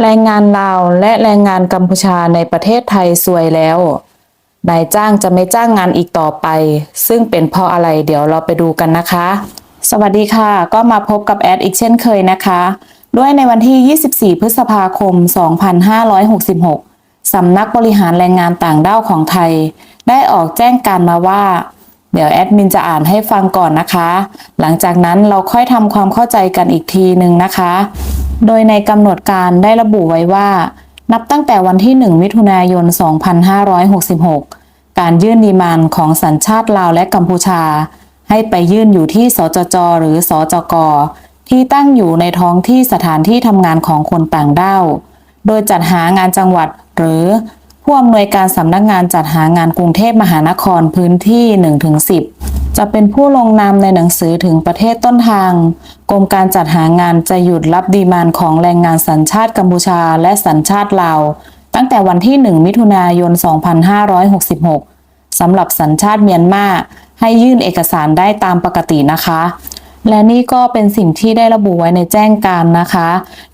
แรงงานลาวและแรงงานกัมพูชาในประเทศไทยซวยแล้ว นายจ้างจะไม่จ้างงานอีกต่อไป ซึ่งเป็นเพราะอะไรเดี๋ยวเราไปดูกันนะคะ สวัสดีค่ะ ก็มาพบกับแอดอีกเช่นเคยนะคะ ด้วยในวันที่ 24 พฤษภาคม 2566 สำนักบริหารแรงงานต่างด้าวของไทย ได้ออกแจ้งการมาว่า เดี๋ยวแอดมินจะอ่านให้ฟังก่อนนะคะ หลังจากนั้นเราค่อยทำความเข้าใจกันอีกทีหนึ่งนะคะ โดยในกำหนดการได้ระบุไว้ว่า นับตั้งแต่วันที่ 1 มิถุนายน 2566 การยื่นดีมานของสัญชาติลาวและกัมพูชา ให้ไปยื่นอยู่ที่สจจ หรือสจก ที่ตั้งอยู่ในท้องที่สถานที่ทำงานของคนต่างด้าว โดยจัดหางานจังหวัดหรือผู้อำนวยการสำนักงานจัดหางานกรุงเทพมหานครพื้นที่ 1-10 จะเป็นผู้ลงนามในหนังสือถึงประเทศต้นทาง กรมการจัดหางานจะหยุดรับดีมานของแรงงานสัญชาติกัมพูชาและสัญชาติลาว ตั้งแต่วันที่ 1 มิถุนายน 2566 สำหรับสัญชาติเมียนมาให้ยื่นเอกสารได้ตามปกตินะคะ และนี่ก็เป็นสิ่งที่ได้ระบุไว้ในแจ้งการนะคะ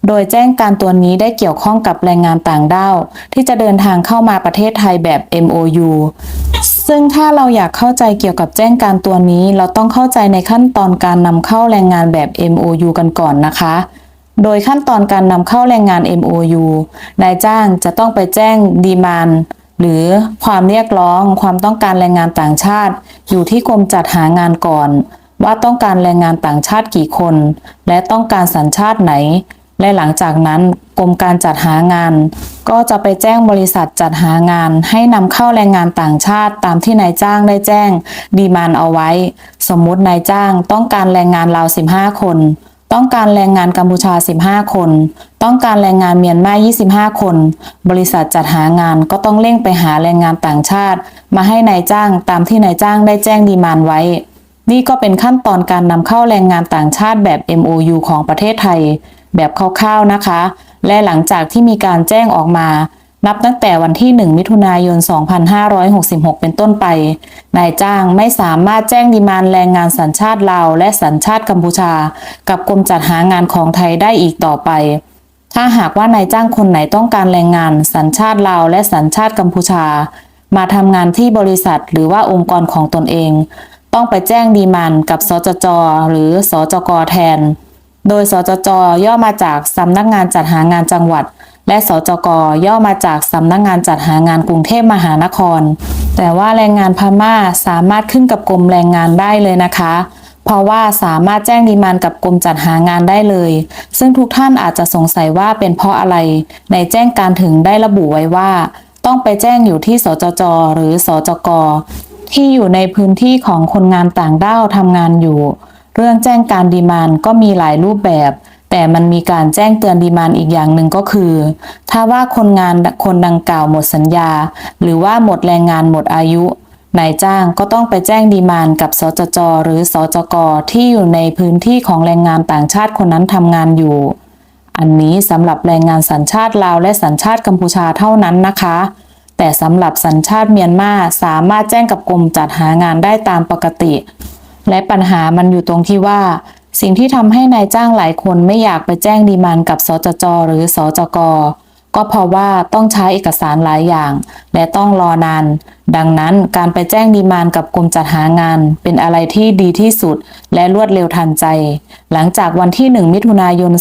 โดยแจ้งการตัวนี้ได้เกี่ยวข้องกับแรงงานต่างด้าวที่จะเดินทางเข้ามาประเทศไทยแบบ MOU ซึ่งถ้าเราอยากเข้าใจเกี่ยวกับแจ้งการตัวนี้ เราต้องเข้าใจในขั้นตอนการนำเข้าแรงงานแบบ MOU กันก่อนนะคะ โดยขั้นตอนการนำเข้าแรงงาน MOU นายจ้างจะต้องไปแจ้งดีมานหรือความเรียกร้องความต้องการแรงงานต่างชาติ อยู่ที่กรมจัดหางานก่อน ว่าต้องการแรงงานต่างชาติกี่คน และต้องการสัญชาติไหน และหลังจากนั้นกรมการจัดหางาน ก็จะไปแจ้งบริษัทจัดหางาน ให้นำเข้าแรงงานต่างชาติตามที่นายจ้างได้แจ้ง ดีมานเอาไว้ สมมุตินายจ้างต้องการแรงงานลาว 15 คน ต้องการแรงงานกัมพูชา 15 คน ต้องการแรงงานเมียนมา 25 คน บริษัทจัดหางานก็ต้องเร่งไปหาแรงงานต่างชาติ มาให้นายจ้างตามที่นายจ้างได้แจ้งดีมานไว้นี่ก็เป็นขั้นตอนการนำเข้าแรงงานต่างชาติแบบ MOU ของประเทศไทย แบบคร่าวๆนะคะ และหลังจากที่มีการแจ้งออกมา นับตั้งแต่วันที่ 1 มิถุนายน 2566 เป็นต้นไป นายจ้างไม่สามารถแจ้งดีมานแรงงานสัญชาติลาวและสัญชาติกัมพูชา กับกรมจัดหางานของไทยได้อีกต่อไปถ้าหากว่านายจ้างคนไหนต้องการแรงงาน สัญชาติลาวและสัญชาติกัมพูชา มาทำงานที่บริษัทหรือว่าองค์กรของตนเอง ต้องไปแจ้งดีมานกับสจจ หรือสจกแทน โดย สจจ ย่อมาจากสำนักงานจัดหางานจังหวัด และ สจก ย่อมาจากสำนักงานจัดหางานกรุงเทพมหานคร แต่ว่าแรงงานพม่าสามารถขึ้นกับกรมแรงงานได้เลยนะคะ เพราะว่าสามารถแจ้งดีมานกับกรมจัดหางานได้เลย ซึ่งทุกท่านอาจจะสงสัยว่าเป็นเพราะอะไร ในแจ้งการถึงได้ระบุไว้ว่า ต้องไปแจ้งอยู่ที่ สจจ หรือ สจก ที่อยู่ในพื้นที่ของคนงานต่างด้าวทำงานอยู่ เรื่องแจ้งการดีมานก็มีหลายรูปแบบ แต่มันมีการแจ้งเตือนดีมานอีกอย่างหนึ่งก็คือ ถ้าว่าคนงานคนดังกล่าวหมดสัญญา หรือว่าหมดแรงงานหมดอายุนายจ้างก็ต้องไปแจ้งดีมานกับสจจ หรือสจกที่อยู่ในพื้นที่ของแรงงานต่างชาติคนนั้นทำงานอยู่ อันนี้สำหรับแรงงานสัญชาติลาวและสัญชาติกัมพูชาเท่านั้นนะคะ แต่สำหรับสัญชาติเมียนมาสามารถแจ้งกับกรมจัดหางานได้ตามปกติ และปัญหามันอยู่ตรงที่ว่า สิ่งที่ทำให้นายจ้างหลายคนไม่อยากไปแจ้งดีมานกับสจจหรือสจกก็เพราะว่าต้องใช้เอกสารหลายอย่าง และต้องรอนาน ดังนั้นการไปแจ้งดีมานกับกรมจัดหางาน เป็นอะไรที่ดีที่สุด และรวดเร็วทันใจ หลังจากวันที่ 1 มิถุนายน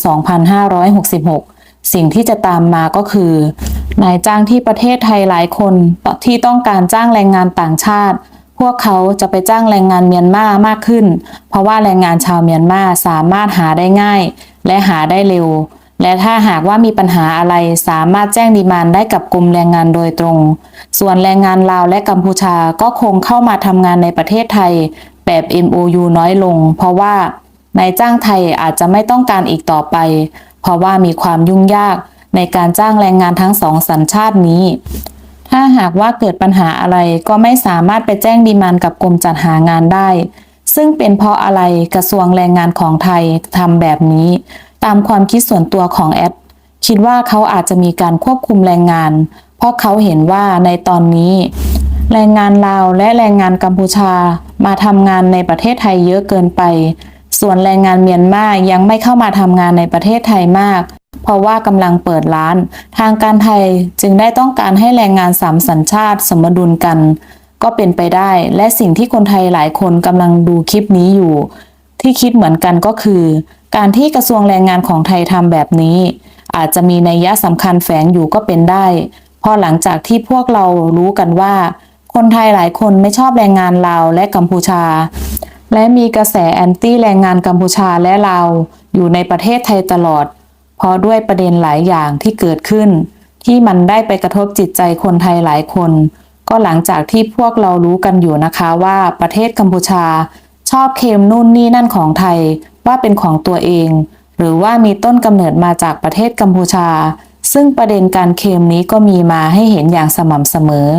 2566 สิ่งที่จะตามมาก็คือ นายจ้างที่ประเทศไทยหลายคนที่ต้องการจ้างแรงงานต่างชาติ พวกเขาจะไปจ้างแรงงานเมียนมามากขึ้น เพราะว่าแรงงานชาวเมียนมาสามารถหาได้ง่าย และหาได้เร็ว และถ้าหากว่ามีปัญหาอะไรสามารถแจ้งดีมานได้กับกรมแรงงานโดยตรง ส่วนแรงงานลาวและกัมพูชาก็คงเข้ามาทำงานในประเทศไทย แบบ MOU น้อยลง เพราะว่านายจ้างไทยอาจจะไม่ต้องการอีกต่อไป เพราะว่ามีความยุ่งยากในการจ้างแรงงานทั้งสองสัญชาตินี้ ถ้าหากว่าเกิดปัญหาอะไรก็ไม่สามารถไปแจ้งดีมานกับกรมจัดหางานได้ ซึ่งเป็นเพราะอะไรกระทรวงแรงงานของไทยทำแบบนี้ ตามความคิดส่วนตัวของแอด คิดว่าเขาอาจจะมีการควบคุมแรงงาน เพราะเขาเห็นว่าในตอนนี้ แรงงานลาวและแรงงานกัมพูชามาทำงานในประเทศไทยเยอะเกินไป ส่วนแรงงานเมียนมายังไม่เข้ามาทำงานในประเทศไทยมาก เพราะว่ากำลังเปิดร้าน ทางการไทยจึงได้ต้องการให้แรงงานสามสัญชาติสมดุลกัน ก็เป็นไปได้ และสิ่งที่คนไทยหลายคนกำลังดูคลิปนี้อยู่ ที่คิดเหมือนกันก็คือ การที่กระทรวงแรงงานของไทยทำแบบนี้ อาจจะมีนัยยะสำคัญแฝงอยู่ก็เป็นได้เพราะหลังจากที่พวกเรารู้กันว่า คนไทยหลายคนไม่ชอบแรงงานลาวและกัมพูชา และมีกระแสแอนตี้แรงงานกัมพูชาและลาวอยู่ในประเทศไทยตลอด เพราะด้วยประเด็นหลายอย่างที่เกิดขึ้น ที่มันได้ไปกระทบจิตใจคนไทยหลายคน ก็หลังจากที่พวกเรารู้กันอยู่นะคะว่าประเทศกัมพูชา ชอบเคลมนู่นนี่นั่นของไทยว่าเป็นของตัวเอง หรือว่ามีต้นกำเนิดมาจากประเทศกัมพูชา ซึ่งประเด็นการเคลมนี้ก็มีมาให้เห็นอย่างสม่ำเสมอ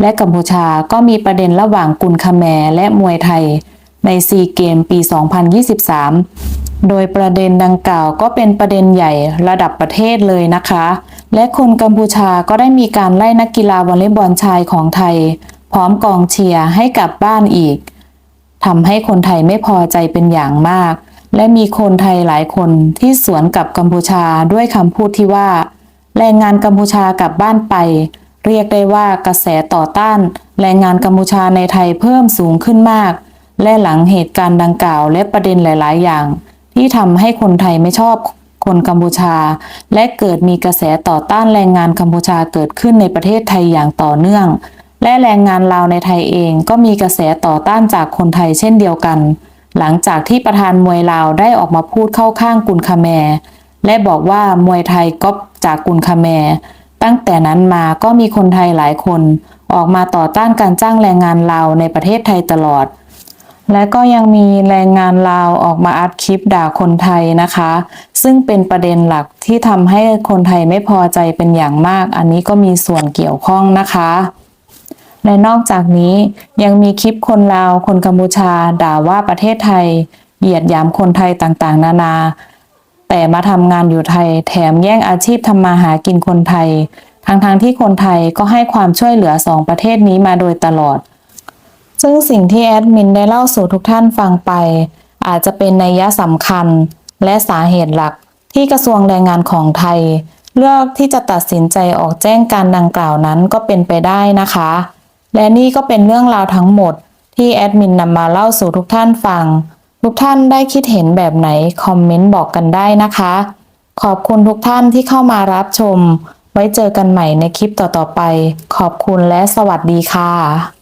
และกัมพูชาก็มีประเด็นระหว่างกุนคาแมและมวยไทยในซีเกมปี 2023 โดยประเด็นดังกล่าวก็เป็นประเด็นใหญ่ระดับประเทศเลยนะคะ และคนกัมพูชาก็ได้มีการไล่นักกีฬาวอลเลย์บอลชายของไทย พร้อมกองเชียร์ให้กลับบ้านอีกทำให้คนไทยไม่พอใจเป็นอย่างมาก และมีคนไทยหลายคนที่สวนกับกัมพูชาด้วยคำพูดที่ว่า แรงงานกัมพูชากลับบ้านไป เรียกได้ว่ากระแสต่อต้าน แรงงานกัมพูชาในไทยเพิ่มสูงขึ้นมาก และหลังเหตุการณ์ดังกล่าวและประเด็นหลาย ๆ อย่าง ที่ทำให้คนไทยไม่ชอบคนกัมพูชา และเกิดมีกระแสต่อต้านแรงงานกัมพูชาเกิดขึ้นในประเทศไทยอย่างต่อเนื่อง และแรงงานลาวในไทยเองก็มีกระแสต่อต้านจากคนไทยเช่นเดียวกัน หลังจากที่ประธานมวยลาวได้ออกมาพูดเข้าข้างกุนคาแม และบอกว่ามวยไทยก๊อปจากกุนคาแม ตั้งแต่นั้นมาก็มีคนไทยหลายคน ออกมาต่อต้านการจ้างแรงงานลาวในประเทศไทยตลอด และก็ยังมีแรงงานลาวออกมาอัดคลิปด่าคนไทยนะคะ ซึ่งเป็นประเด็นหลักที่ทำให้คนไทยไม่พอใจเป็นอย่างมาก อันนี้ก็มีส่วนเกี่ยวข้องนะคะ และนอกจากนี้ยังมีคลิปคนลาวคนกัมพูชาด่าว่าประเทศไทย เหยียดหยามคนไทยต่างๆ นานา แต่มาทำงานอยู่ไทย แถมแย่งอาชีพทำมาหากินคนไทย ทั้งๆทที่คนไทยก็ให้ความช่วยเหลือสองประเทศนี้มาโดยตลอด ซึ่งสิ่งที่แอดมินได้เล่าสู่ทุกท่านฟังไป อาจจะเป็นนัยยะสำคัญ และสาเหตุหลักที่กระทรวงแรงงานของไทย เลือกที่จะตัดสินใจออกแจ้งการดังกล่าวนั้นก็เป็นไปได้นะคะ และนี่ก็เป็นเรื่องราวทั้งหมดที่แอดมินนำมาเล่าสู่ทุกท่านฟัง ทุกท่านได้คิดเห็นแบบไหน คอมเมนต์บอกกันได้นะคะ ขอบคุณทุกท่านที่เข้ามารับชม ไว้เจอกันใหม่ในคลิปต่อๆไป ขอบคุณและสวัสดีค่ะ